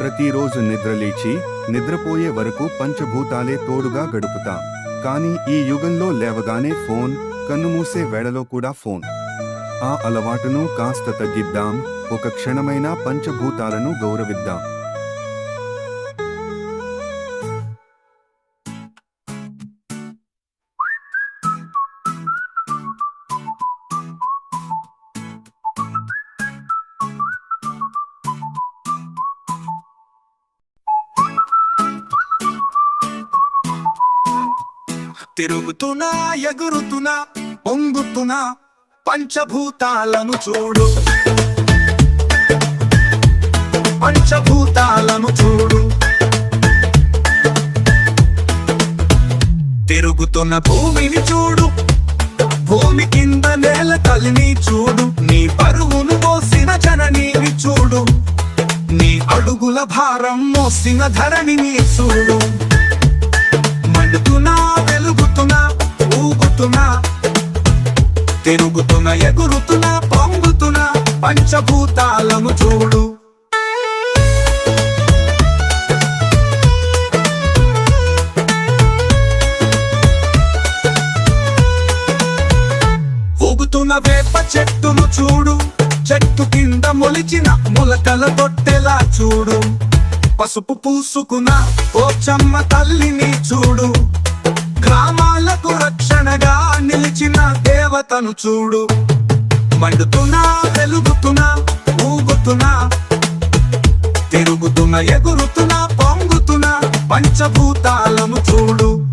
ప్రతిరోజు నిద్రలేచి నిద్రపోయే వరకు పంచభూతాలే తోడుగా గడుపుతా. కానీ ఈ యుగంలో లేవగానే ఫోన్ కన్నుమూసే వేళలో కూడా ఫోన్. ఆ అలవాటును కాస్త తగ్గిద్దాం. ఒక క్షణమైనా పంచభూతాలను గౌరవిద్దాం. తిరుగుతున్నా ఎగురుతున్నా పొంగుతున్నా పంచభూతాలను చూడు. పంచభూతాలను చూడు. తిరుగుతున్న భూమిని చూడు. భూమి కింద నేల తల్లిని చూడు. నీ పరువును మోసిన జననీవి చూడు. నీ అడుగుల భారం మోసిన ధరణిని చూడు. తిరుగుతున్న ఎగురుతున్న పొంగుతున్న పంచభూతాలను చూడు. ఊగుతున్న వేప చెట్టును చూడు. చెట్టు కింద మొలిచిన మొలకల తొట్టెలా చూడు. పసుపు పూసుకున్న ఓ చమ్మ తల్లిని చూడు. గ్రామాలకు రక్ష దేవతను చూడు. మండుతున్నా వెలుగుతున్నా ఊగుతున్నా. తిరుగుతున్నా ఎగురుతున్నా పొంగుతున్నా పంచభూతాలను చూడు.